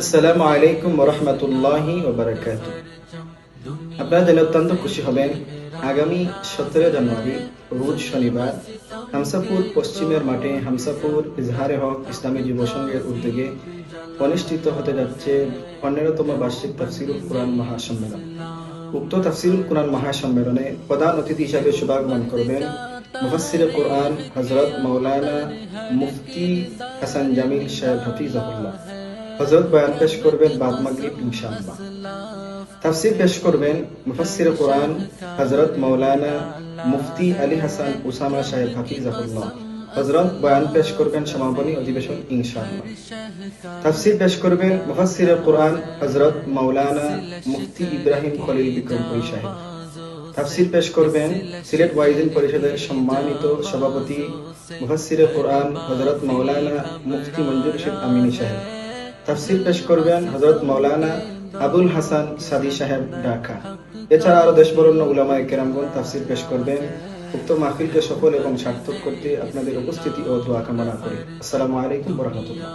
আসসালামু আলাইকুম রহমতুল্লাহি ওবরাকাত আপনারা জেনে অত্যন্ত খুশি হবেন, আগামী সতেরো জানুয়ারি, রোজ শনিবার হামসাপুর পশ্চিমের মাঠে হামসাপুর ইজহারে হক ইসলামী যুব সংঘের উদ্যোগে অনুষ্ঠিত হতে যাচ্ছে পনেরোতম বার্ষিক তাফসিরুল কোরআন মহাসম্মেলন। উক্ত তাফসিরুল কোরআন মহাসম্মেলনে প্রধান অতিথি হিসাবে শুভাগমন করবেন মুফাসসির কোরআন হজরত মৌলানা মুফতি হাসান জামিল সাহেব হাফিজাহুল্লাহ। হজরত বয়ান পেশ করবেন বাদ মাগরিব ইনশাআল্লাহ। তাফসির পেশ করবেন মুফাসসির কোরআন হজরত মৌলানা মুফতি আলী হাসান উসামা সাহেব হাফিজাহুল্লাহ। হজরত বয়ান পেশ করবেন সমাপনী অধিবেশন ইনশাআল্লাহ। তাফসির পেশ করবেন মুফাসসির কোরআন হজরত মৌলানা মুফতি ইব্রাহিম খলিল বিক্রমপুরী সাহেব। তাফসির পেশ করবেন সিলেট ওয়াইজিন পরিষদের সম্মানিত সভাপতি মুফাসসির কোরআন হজরত মৌলানা মুফতি মঞ্জুর শেখ আমিনী সাহেব। তাফসির পেশ করবেন হজরত মৌলানা আবুল হাসান সাদি সাহেব, ঢাকা। এছাড়া আরও দেশ বরণ্য উলামায়ে কেরামগণ তাফসির পেশ করবেন। উক্ত মাহফিলকে সফল এবং সার্থক করতে আপনাদের উপস্থিতি ও দোয়া কামনা করি। আসসালামু আলাইকুম রহমতুল্লাহ।